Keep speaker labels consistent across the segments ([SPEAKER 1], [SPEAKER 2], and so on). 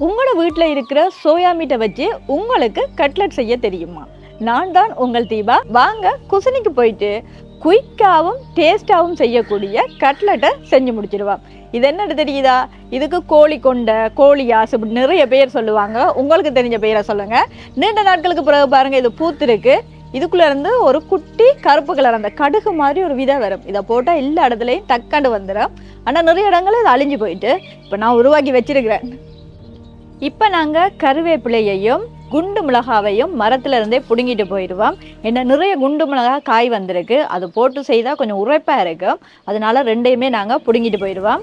[SPEAKER 1] உங்களோட வீட்டில் இருக்கிற சோயா மீட்டை வச்சு உங்களுக்கு கட்லட் செய்ய தெரியுமா? நான் தான் உங்கள் தீபா. வாங்க குசினிக்கு போயிட்டு குயிக்காகவும் டேஸ்டாகவும் செய்யக்கூடிய கட்லட்டை செஞ்சு முடிச்சிடுவான் இது என்னன்னு தெரியுதா? இதுக்கு கோழி கொண்ட கோழி ஆசை இப்படி நிறைய பேர் சொல்லுவாங்க. உங்களுக்கு தெரிஞ்ச பெயரை சொல்லுங்க. நீண்ட நாட்களுக்கு பிறகு பாருங்க இது பூத்திருக்கு. இதுக்குள்ளே இருந்து ஒரு குட்டி கருப்பு கலர் அந்த கடுகு மாதிரி ஒரு விதை வரும். இதை போட்டால் எல்லா இடத்துலையும் டக்காண்டு வந்துடும் ஆனால் நிறைய இடங்களில் இது அழிஞ்சு போயிட்டு இப்போ நான் உருவாக்கி வச்சிருக்கிறேன். இப்போ நாங்கள் கருவேப்பிலையையும் குண்டு மிளகாவையும் மரத்துல இருந்தே பிடுங்கிட்டு போயிடுவோம். என்ன நிறைய குண்டு மிளகா காய் வந்திருக்கு. அது போட்டு செய்தால் கொஞ்சம் உரைப்பாக இருக்கும். அதனால ரெண்டையுமே நாங்கள் பிடுங்கிட்டு போயிடுவோம்.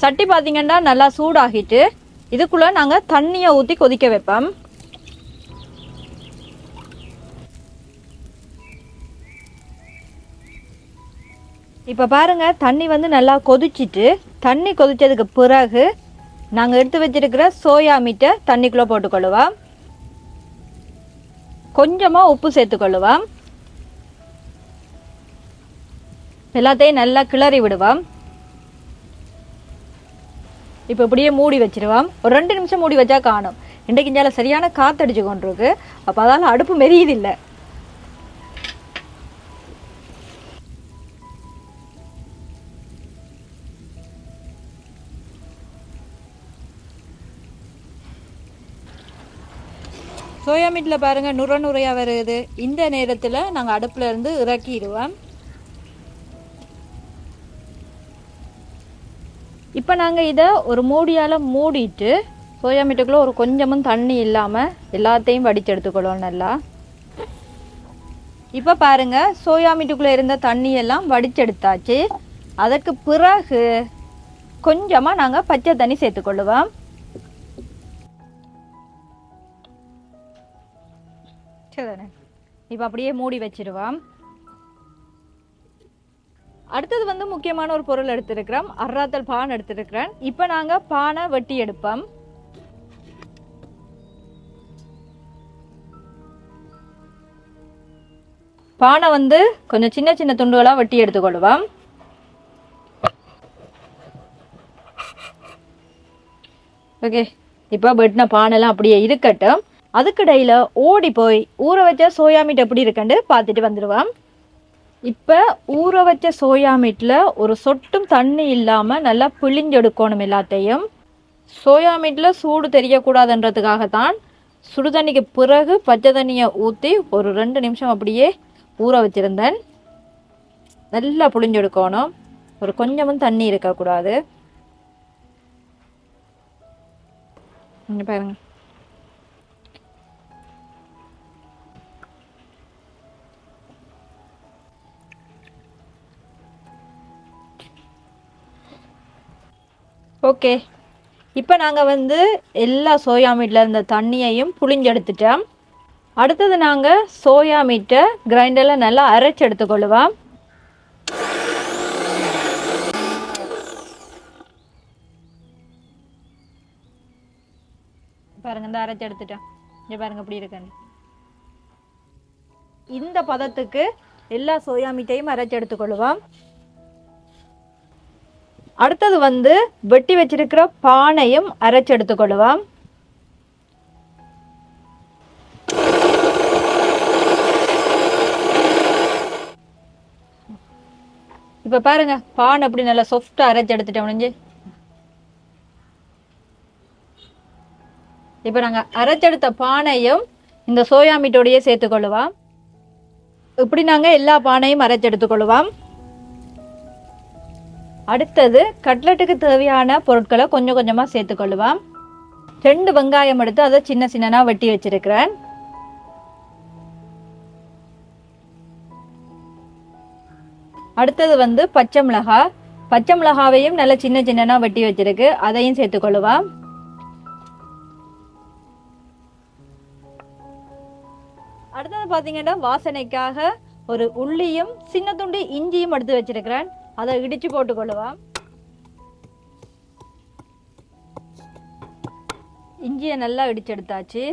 [SPEAKER 1] சட்டி பார்த்தீங்கன்னா நல்லா சூடாகிட்டு இதுக்குள்ளே நாங்கள் தண்ணியை ஊற்றி கொதிக்க வைப்போம். இப்போ பாருங்க தண்ணி வந்து நல்லா கொதிச்சிட்டு தண்ணி கொதித்ததுக்கு பிறகு நாங்கள் எடுத்து வச்சிருக்கிற சோயா மீட்டை தண்ணிக்குள்ளே போட்டுக்கொள்ளுவோம் கொஞ்சமாக உப்பு சேர்த்துக்கொள்ளுவோம் எல்லாத்தையும் நல்லா கிளறி விடுவோம். இப்போ இப்படியே மூடி வச்சிருவோம். ஒரு ரெண்டு நிமிஷம் மூடி வச்சா காணும். இன்றைக்கு இஞ்சால சரியான காத்தடிச்சு கொண்டிருக்கு. அப்போ அதால் அடுப்பு மெரியுது இல்லை சோயா மீட்டில் பாருங்க நுர நுரையாக வருது. இந்த நேரத்தில் நாங்கள் அடுப்பில் இருந்து இறக்கிடுவோம். நாங்கள் இதை ஒரு மூடியால் மூடிட்டு சோயா மீட்டுக்குள்ளே ஒரு கொஞ்சமும் தண்ணி இல்லாமல் எல்லாத்தையும் வடித்து எடுத்துக்கொள்வோம் நல்லா. இப்போ பாருங்க சோயா மீட்டுக்குள்ளே இருந்த தண்ணியெல்லாம் வடிச்செடுத்தாச்சு அதற்கு பிறகு கொஞ்சமாக நாங்கள் பச்சை தண்ணி சேர்த்துக்கொள்ளுவோம் சரிதானே இப்போ அப்படியே மூடி வச்சிருவோம். அடுத்தது வந்து முக்கியமான ஒரு பொருள் எடுத்திருக்கிறோம். அர்ராத்தல் பான் எடுத்திருக்கிறேன். இப்போ நாங்கள் பானை வெட்டி எடுப்போம். பானை வந்து கொஞ்சம் சின்ன சின்ன துண்டுகளாக வெட்டி எடுத்துக்கொள்வோம். ஓகே இப்போ வெட்டின பானைலாம் அப்படியே இருக்கட்டும். அதுக்கிடையில் ஓடி போய் ஊற வச்ச சோயா மீட் எப்படி இருக்குன்னு பார்த்துட்டு வந்துடுவோம் இப்போ ஊற வச்ச சோயா மீட்டில் ஒரு சொட்டும் தண்ணி இல்லாமல் நல்லா பிழிஞ்செடுக்கணும் எல்லாத்தையும். சோயா மீட்டில் சூடு தெரியக்கூடாதுன்றதுக்காக தான் சுடு தண்ணிக்கு பிறகு பச்சை தண்ணியை ஊற்றி ஒரு ரெண்டு நிமிஷம் அப்படியே ஊற வச்சுருந்தேன். நல்லா புழிஞ்செடுக்கணும். ஒரு கொஞ்சமும் தண்ணி இருக்கக்கூடாது. பாருங்கள் ஓகே. இப்போ நாங்கள் வந்து எல்லா சோயா மீட்டில் இருந்த தண்ணியையும் புளிஞ்செடுத்துட்டோம் அடுத்தது நாங்கள் சோயா மீட்டை கிரைண்டரில் நல்லா அரைச்சி எடுத்துக்கொள்ளுவோம். பாருங்க இந்த அரைச்சி எடுத்துட்டோம். இங்கே பாருங்க இப்படி இருக்கேன் இந்த பதத்துக்கு எல்லா சோயா மீட்டையும் அரைச்சி எடுத்துக்கொள்ளுவோம். அடுத்தது வந்து வெட்டி வச்சிருக்கிற பானையும் அரைச்சு எடுத்துக்கொள்ளுவோம் இப்போ பாருங்க பானை அப்படி நல்லா சாஃப்டாக அரைச்செடுத்துட்டேன் முடிஞ்சு. இப்போ நாங்கள் அரைச்செடுத்த பானையும் இந்த சோயா மீட்டோடையே சேர்த்துக்கொள்ளுவோம் இப்படி நாங்கள் எல்லா பானையும் அரைச்செடுத்துக்கொள்ளுவோம் அடுத்தது கட்லெட்டுக்கு தேவையான பொருட்களை கொஞ்சம் கொஞ்சமாக சேர்த்துக்கொள்ளுவேன் ரெண்டு வெங்காயம் எடுத்து அதை சின்ன சின்னனாக வெட்டி வச்சிருக்கிறேன். அடுத்தது வந்து பச்சை மிளகா. பச்சை மிளகாவையும் நல்ல சின்ன சின்னனாக வெட்டி வச்சிருக்கு. அதையும் சேர்த்துக்கொள்ளுவோம் அடுத்தது பார்த்தீங்கன்னா வாசனைக்காக ஒரு உள்ளியும் சின்ன துண்டு இஞ்சியும் எடுத்து வச்சிருக்கிறேன். அதை இடித்து போட்டுக்கொள்ளுவான் இஞ்சியை நல்லா இடிச்சு எடுத்தாச்சு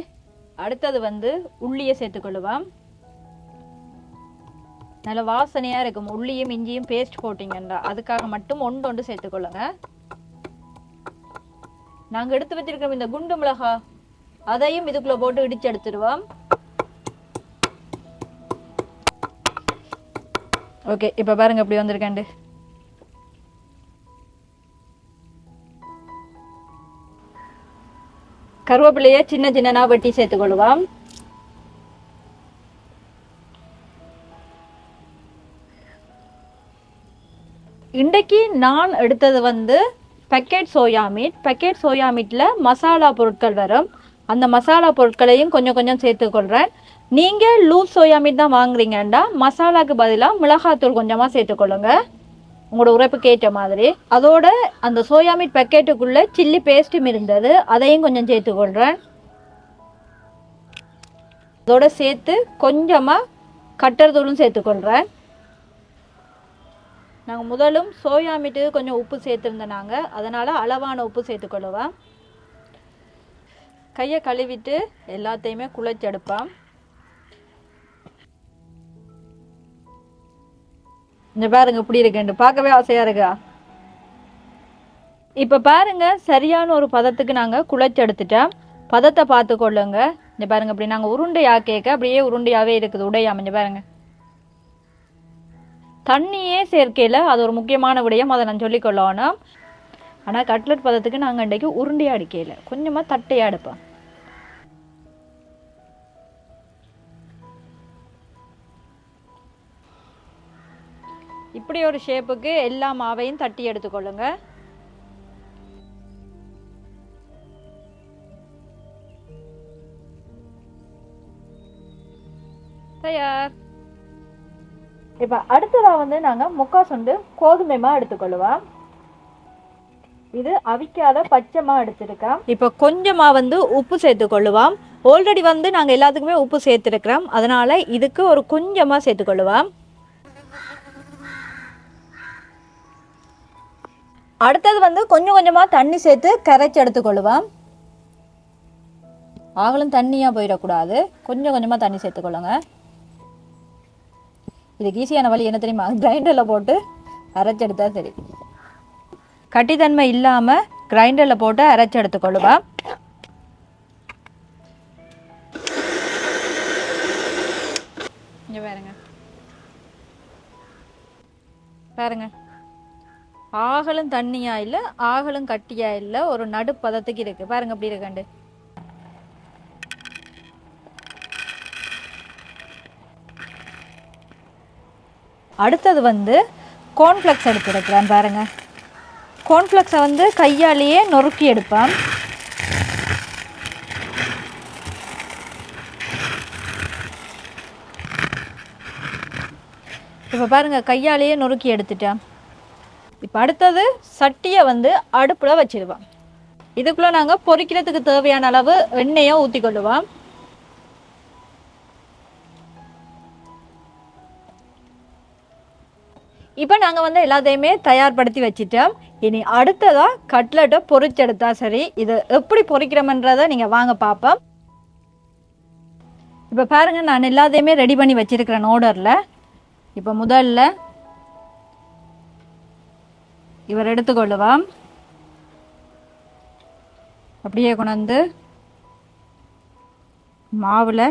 [SPEAKER 1] அடுத்தது வந்து உள்ளியை சேர்த்துக்கொள்ளுவான் நல்ல வாசனையாக இருக்கும். உள்ளியும் இஞ்சியும் பேஸ்ட் போட்டிங்கன்றா அதுக்காக மட்டும் ஒன்று ஒன்று சேர்த்துக்கொள்ளுங்க. நாங்கள் எடுத்து வச்சிருக்கோம் இந்த குண்டு மிளகா அதையும் இதுக்குள்ள போட்டு இடிச்சு எடுத்துடுவோம். ஓகே இப்போ பாருங்க இப்படி வந்திருக்கேன்டு கருவேப்பிலையை சின்ன சின்னனா வெட்டி சேர்த்துக்கொள்ளுவோம் இன்றைக்கு நான் எடுத்தது வந்து bucket soya meat bucket soya மீட்டில் மசாலா பொருட்கள் வரும். அந்த மசாலா பொருட்களையும் கொஞ்சம் கொஞ்சம் சேர்த்துக்கொள்கிறேன் நீங்கள் லூஸ் சோயா மீட் தான் வாங்குறீங்கன்னா மசாலாக்கு பதிலாக மிளகாத்தூள் கொஞ்சமாக சேர்த்துக்கொள்ளுங்கள் உங்களோட உரைப்புக்கு ஏற்ற மாதிரி. அதோட அந்த சோயா மீட் பக்கெட்டுக்குள்ளே சில்லி பேஸ்ட்டும் இருந்தது. அதையும் கொஞ்சம் சேர்த்துக்கொள்கிறேன் அதோட சேர்த்து கொஞ்சமாக கட்டர் தூளும் சேர்த்துக்கொள்கிறேன் நாங்கள் முதலும் சோயா மீட்டுக்கு கொஞ்சம் உப்பு சேர்த்துருந்தோம் நாங்கள் அதனால் அளவான உப்பு சேர்த்துக்கொள்ளுவோம் கையை கழுவிட்டு எல்லாத்தையுமே குழைச்சி எடுப்போம் இந்த பாருங்க இப்படி இருக்குண்டு பார்க்கவே ஆசையா இருக்கா? இப்போ பாருங்க சரியான ஒரு பதத்துக்கு நாங்கள் குழைச்சி எடுத்துட்டோம். பதத்தை பார்த்து கொள்ளுங்க. இந்த பாருங்க இப்படி நாங்கள் உருண்டையா கேட்க அப்படியே உருண்டையாவே இருக்குது உடையாம இங்க பாருங்க. தண்ணியே சேர்க்கையில் அது ஒரு முக்கியமான விடயம் அதை நான் சொல்லிக்கொள்ளணும் ஆனால் கட்லட் பதத்துக்கு நாங்கள் இன்றைக்கு உருண்டையா அடிக்கையில் கொஞ்சமாக தட்டையாக எடுப்போம். இப்படி ஒரு ஷேப்புக்கு எல்லா மாவையும் தட்டி எடுத்துக்கொள்ளுங்க. தயார். இப்போ அடுத்ததாக வந்து நாங்கள் முக்கா சுண்டு கோதுமை எடுத்துக்கொள்ளுவோம். இது அவிக்காத பச்சைமா எடுத்துருக்கோம் இப்போ கொஞ்சமா வந்து உப்பு சேர்த்துக்கொள்ளுவோம். ஆல்ரெடி வந்து நாங்கள் எல்லாத்துக்குமே உப்பு சேர்த்துருக்கிறோம். அதனால இதுக்கு ஒரு கொஞ்சமாக சேர்த்துக்கொள்ளுவோம். அடுத்தது வந்து கொஞ்சம் கொஞ்சமாக தண்ணி சேர்த்து கரைச்சி எடுத்துக்கொள்ளுவேன் ஆகலும் தண்ணியாக போயிடக்கூடாது. கொஞ்சம் கொஞ்சமாக தண்ணி சேர்த்துக்கொள்ளுங்க. இதுக்கு ஈஸியான வழி என்ன தெரியுமா? கிரைண்டரில் போட்டு அரைச்செடுத்தா சரி. கட்டித்தன்மை இல்லாமல் கிரைண்டரில் போட்டு அரைச்சி எடுத்துக்கொள்ளுவோம் இங்கே பாருங்க. பாருங்க. ஆகலும் தண்ணியா இல்லை ஆகலும் கட்டியா இல்லை ஒரு நடுப்பதத்துக்கு இருக்கு. பாருங்க அப்படி இருக்காண்டு. அடுத்தது வந்து கோன்ஃப்ளெக்ஸ் எடுத்துருக்கிறேன் பாருங்க. கோன்ஃப்ளெக்ஸை வந்து கையாலேயே நொறுக்கி எடுப்பேன். இப்போ பாருங்க கையாலேயே நொறுக்கி எடுத்துட்டேன். இப்போ அடுத்தது சட்டியை வந்து அடுப்பில் வச்சிடுவோம். இதுக்குள்ளே நாங்கள் பொறிக்கிறதுக்கு தேவையான அளவு எண்ணெயை ஊற்றிக்கொள்ளுவோம் இப்போ நாங்கள் வந்து எல்லாத்தையுமே தயார்படுத்தி வச்சிட்டோம். இனி அடுத்ததாக கட்லெட்டை பொறிச்செடுத்தா சரி இது எப்படி பொறிக்கிறோமன்றதை நீங்கள் வாங்க பார்ப்போம் இப்போ பாருங்கள் நான் எல்லாத்தையுமே ரெடி பண்ணி வச்சுருக்கிறேன் ஆர்டரில் இப்போ முதல்ல இவர் எடுத்துக்கொள்ளுவாம் அப்படியே கொண்டாந்து மாவில்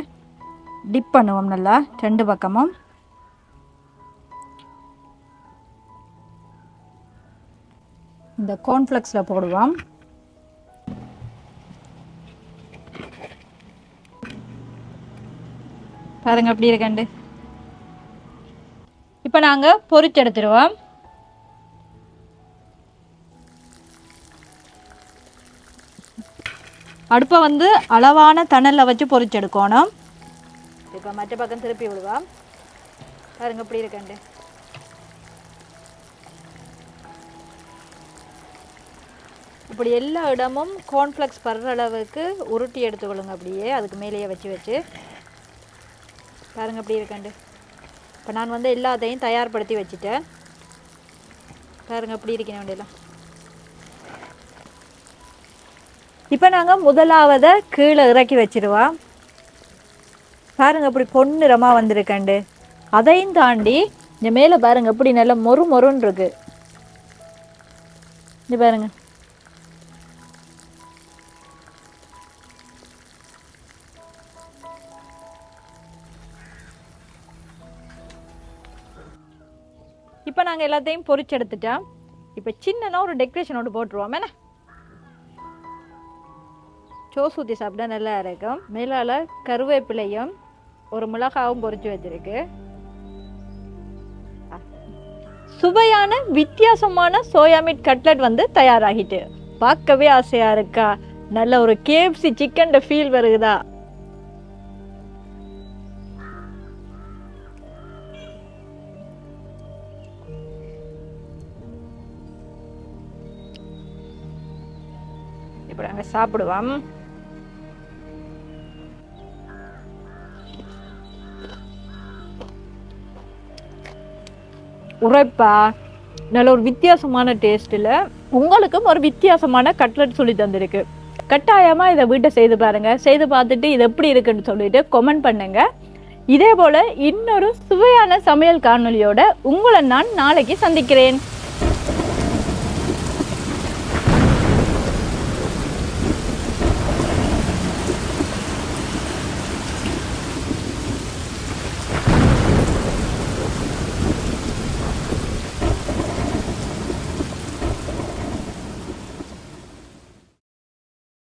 [SPEAKER 1] டிப் பண்ணுவோம் நல்லா ரெண்டு பக்கமும். இந்த கோன்ஃப்ளெக்ஸில் போடுவோம். பாருங்க அப்படி இருக்கண்டு இப்போ நாங்கள் பொரிச்சு அடுப்பை வந்து அளவான தணலில் வச்சு பொறிச்செடுக்கணும் இப்போ மற்ற பக்கம் திருப்பி விடுவோம். பாருங்க இப்படி இருக்கண்டு. இப்படி எல்லா இடமும் கார்ன்ஃப்ளெக்ஸ் படுற அளவுக்கு உருட்டி எடுத்துக்கொள்ளுங்க அப்படியே அதுக்கு மேலேயே வச்சு வச்சு. பாருங்க அப்படி இருக்கண்டு. இப்போ நான் வந்து எல்லாத்தையும் தயார்படுத்தி வச்சுட்டேன். பாருங்க அப்படி இருக்கேன் வேண்டியெல்லாம் இப்போ நாங்கள் முதலாவதை கீழே இறக்கி வச்சிருவோம் பாருங்க இப்படி பொன்னிறமாக வந்திருக்கண்டு. அதையும் தாண்டி இந்த மேலே பாருங்க இப்படி நல்லா மொறு மொறுன்னு இருக்கு. இது பாருங்க. இப்போ நாங்கள் எல்லாத்தையும் பொறிச்செடுத்துட்டோம் இப்போ சின்னனா ஒரு டெக்கரேஷனோடு போட்டுருவோம். என்ன? சோஸ் ஊற்றி சாப்பிட்டா நல்லா இருக்கும் மேலால் கருவேப்பிலையும் ஒரு மிளகாவும் பொறிச்சு வச்சிருக்கு. சுவையான வித்தியாசமான சோயா மீட் கட்லட் வந்து தயாராகிட்டு. பார்க்கவே ஆசையா இருக்கா? நல்ல ஒரு கேஎஃப்சி சிக்கன் ஃபீல் வருகுதா இப்போ நாங்கள் சாப்பிடுவோம். உரைப்பா. நல்ல ஒரு வித்தியாசமான டேஸ்ட்டில் உங்களுக்கும் ஒரு வித்தியாசமான கட்லட் சொல்லி தந்திருக்கு. கட்டாயமாக இதை வீட்டை செய்து பாருங்கள் செய்து பார்த்துட்டு இது எப்படி இருக்குன்னு சொல்லிட்டு கமெண்ட் பண்ணுங்கள் இதே போல் இன்னொரு சுவையான சமையல் காணொலியோட உங்களை நான் நாளைக்கு சந்திக்கிறேன்.